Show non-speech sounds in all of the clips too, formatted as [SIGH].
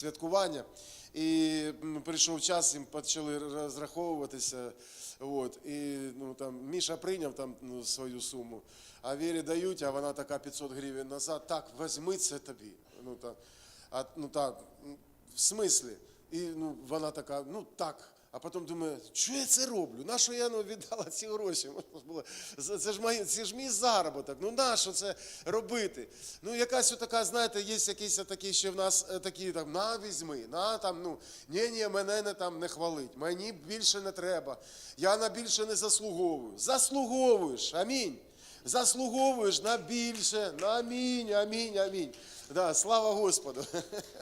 святкування. І прийшов час, їм почали розраховуватися. От, і ну, там, Міша прийняв там, ну, свою суму, а Вірі дають, а вона така 500 гривень назад. Так, візьми це тобі. Ну, так, а, ну, так, в смислі? І ну, вона така, ну так. А потім думає, що я це роблю? На що я ну, віддала ці гроші? Це, ж мої, це ж мій заробіток. Ну на що це робити? Ну, якась така, знаєте, є якісь такі ще в нас е, такі там, на візьми, на там, ну, ні, ні, мене не там не хвалить, мені більше не треба. Я на більше не заслуговую. Заслуговуєш, амінь. Заслуговуєш на більше, на амінь, амінь, амінь. Да, слава Господу.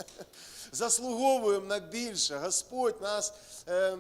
[LAUGHS] Заслуговуємо на більше. Господь нас е,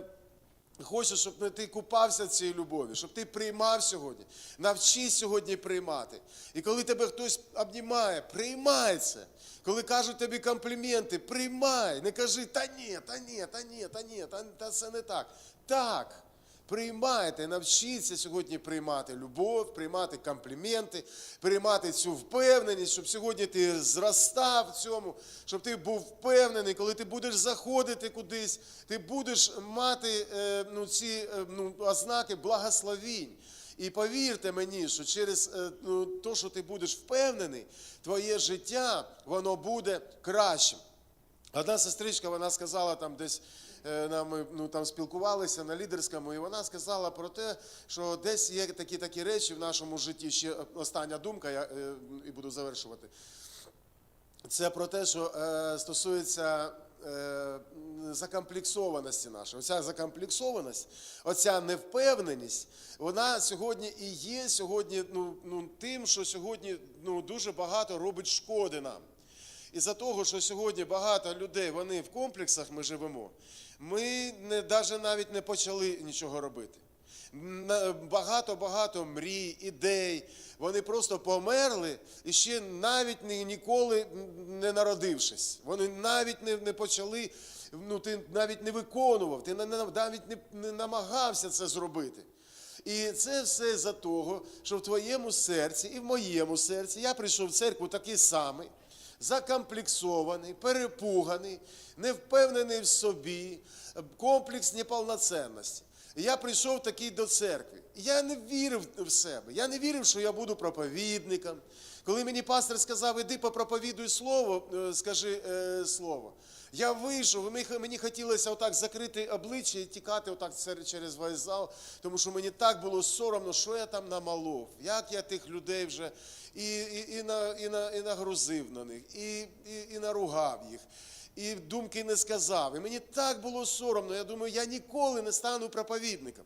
хоче, щоб ти купався цій любові, щоб ти приймав сьогодні. Навчись сьогодні приймати. І коли тебе хтось обнімає, приймай це. Коли кажуть тобі компліменти, приймай. Не кажи, та ні, та ні, та ні, та ні, та, та це не так. Так. Приймайте, навчіться сьогодні приймати любов, приймати компліменти, приймати цю впевненість, щоб сьогодні ти зростав в цьому, щоб ти був впевнений, коли ти будеш заходити кудись, ти будеш мати е, ну, ці е, ну, ознаки благословінь. І повірте мені, що через е, ну, те, що ти будеш впевнений, твоє життя воно буде кращим. Одна сестричка, вона сказала там десь. е, Нам ну, там спілкувалися на лідерському, і вона сказала про те, що десь є такі такі речі в нашому житті. Ще остання думка, я е, і буду завершувати. Це про те, що е, стосується е, закомплексованості нашої. Оця закомплексованість, оця невпевненість, вона сьогодні і є сьогодні ну, ну, тим, що сьогодні ну, дуже багато робить шкоди нам. Із-за того, що сьогодні багато людей, вони в комплексах ми живемо, ми не, навіть навіть не почали нічого робити. Багато-багато мрій, ідей, вони просто померли і ще навіть ніколи не народившись. Вони навіть не, не почали, ну ти навіть не виконував, ти навіть не, не намагався це зробити. І це все за того, що в твоєму серці і в моєму серці я прийшов в церкву такий самий, закомплексований, перепуганий, не впевнений в собі, комплекс неповноценності. Я прийшов такий до церкви. Я не вірив в себе. Я не вірив, що я буду проповідником. Коли мені пастор сказав, іди попроповідуй слово, е, скажи е, слово. Я вийшов, і мені- хотілося отак закрити обличчя і тікати отак через весь зал, тому що мені так було соромно, що я там намалов, як я тих людей вже і, і, і, на, і, на, і нагрузив на них, і, і, і наругав їх і думки не сказав. І мені так було соромно. Я думаю, я ніколи не стану проповідником.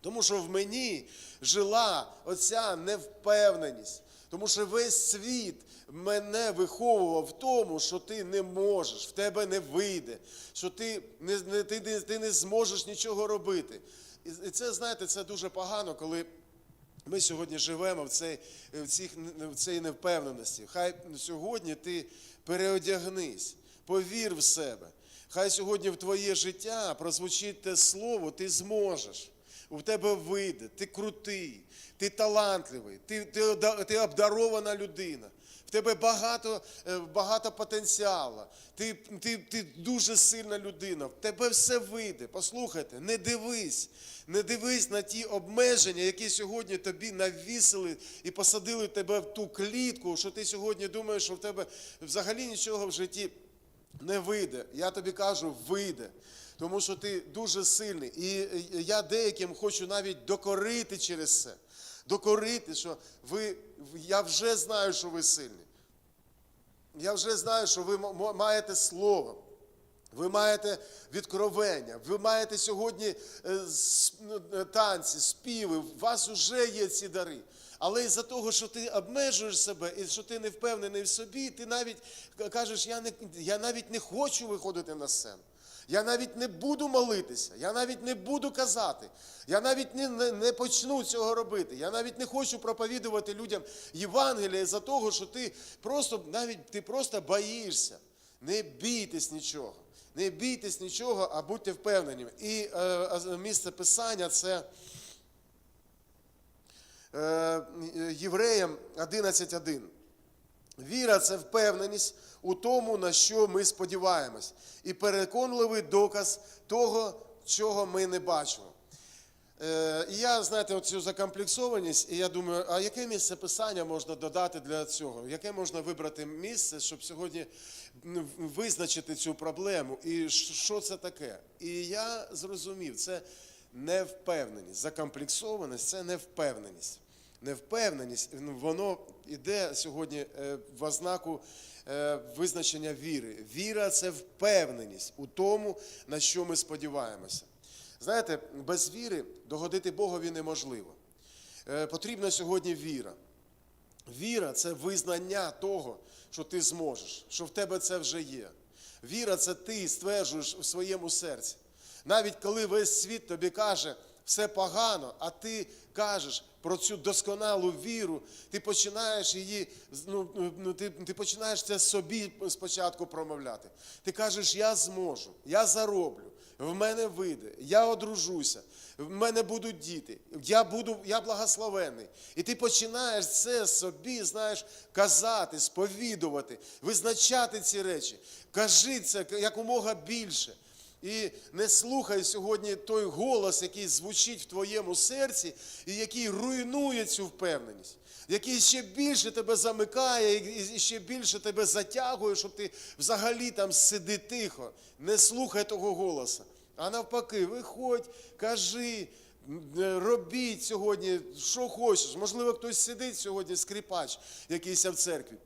Тому що в мені жила оця невпевненість. Тому що весь світ мене виховував в тому, що ти не можеш, в тебе не вийде, що ти не, не, ти, не, ти не зможеш нічого робити. І це, знаєте, це дуже погано, коли ми сьогодні живемо в цій, в цих, в цій невпевненості. Хай сьогодні ти переодягнись, повір в себе. Хай сьогодні в твоє життя прозвучить те слово, ти зможеш. У тебе вийде, ти крутий, ти талантливий, ти, ти, ти обдарована людина. В тебе багато, е, багато потенціалу, ти, ти, ти дуже сильна людина, в тебе все вийде. Послухайте, не дивись, не дивись на ті обмеження, які сьогодні тобі навісили і посадили тебе в ту клітку, що ти сьогодні думаєш, що в тебе взагалі нічого в житті не вийде. Я тобі кажу, вийде. Тому що ти дуже сильний. І я деяким хочу навіть докорити через це. Докорити, що ви, я вже знаю, що ви сильні. Я вже знаю, що ви маєте слово. Ви маєте відкровення, ви маєте сьогодні е, ну, е, танці, співи, у вас вже є ці дари. Але із-за того, що ти обмежуєш себе і що ти не впевнений в собі, ти навіть кажеш, я, не, я навіть не хочу виходити на сцену. Я навіть не буду молитися, я навіть не буду казати, я навіть не, не, не почну цього робити. Я навіть не хочу проповідувати людям Євангелія за того, що ти просто навіть ти просто боїшся. Не бійтесь нічого. Не бійтесь нічого, а будьте впевнені. І е, е, місце писання це е, Євреям 11.1. Віра це впевненість у тому, на що ми сподіваємось, і переконливий доказ того, чого ми не бачимо. Е, І я, знаєте, оцю закомплексованість, і я думаю, а яке місце писання можна додати для цього? Яке можна вибрати місце, щоб сьогодні визначити цю проблему? І що це таке? І я зрозумів, це невпевненість. Закомплексованість це невпевненість. Невпевненість, ну, воно йде сьогодні е, в ознаку е, визначення віри. Віра це впевненість у тому, на що ми сподіваємося. Знаєте, без віри догодити Богові неможливо. Е, Потрібна сьогодні віра. Віра це визнання того, що ти зможеш, що в тебе це вже є. Віра це ти стверджуєш у своєму серці. Навіть коли весь світ тобі каже, все погано, а ти кажеш про цю досконалу віру, ти починаєш її, ну, ну, ти, ти починаєш це собі спочатку промовляти. Ти кажеш, я зможу, я зароблю, в мене вийде, я одружуся, в мене будуть діти, я буду, я благословений. І ти починаєш це собі, знаєш, казати, сповідувати, визначати ці речі. Кажи це якомога більше. І не слухай сьогодні той голос, який звучить в твоєму серці, і який руйнує цю впевненість, який ще більше тебе замикає і ще більше тебе затягує, щоб ти взагалі там сиди тихо. Не слухай того голоса. А навпаки, виходь, кажи, е, робіть сьогодні, що хочеш. Можливо, хтось сидить сьогодні, скрипач якийсь в церкві.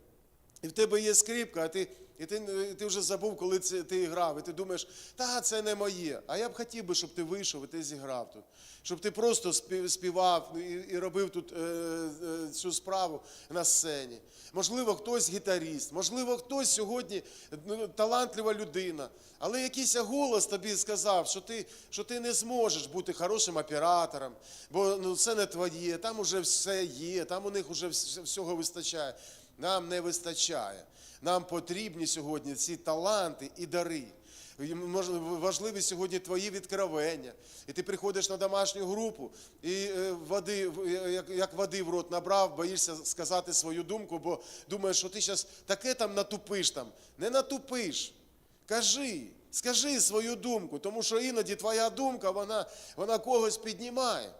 І в тебе є скрипка, а ти, і ти, ти вже забув, коли це, ти грав, і ти думаєш, та це не моє. А я б хотів би, щоб ти вийшов і ти зіграв тут. Щоб ти просто співав і, і робив тут е, е, цю справу на сцені. Можливо, хтось гітаріст, можливо, хтось сьогодні ну, талантлива людина. Але якийсь голос тобі сказав, що ти, що ти не зможеш бути хорошим оператором, бо ну, це не твоє, там уже все є, там у них вже всього вистачає. Нам не вистачає. Нам потрібні сьогодні ці таланти і дари. Важливі сьогодні твої відкровення. І ти приходиш на домашню групу і е, води, е, як, води в рот набрав, боїшся сказати свою думку, бо думаєш, що ти зараз таке там натупиш там. Не натупиш. Кажи, скажи свою думку, тому що іноді твоя думка, вона, вона когось піднімає,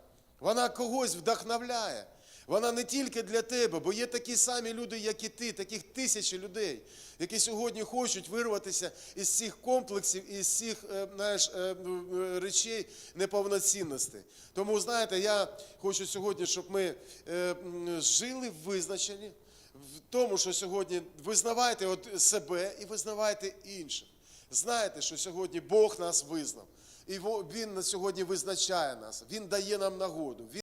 вона когось вдохновляє. Вона не тільки для тебе, бо є такі самі люди, як і ти, таких тисячі людей, які сьогодні хочуть вирватися із цих комплексів, із цих е, знаєш, е, е, речей неповноцінності. Тому, знаєте, я хочу сьогодні, щоб ми жили в визначенні, в тому, що сьогодні визнавайте от себе і визнавайте інших. Знаєте, що сьогодні Бог нас визнав. І Він на сьогодні визначає нас, Він дає нам нагоду.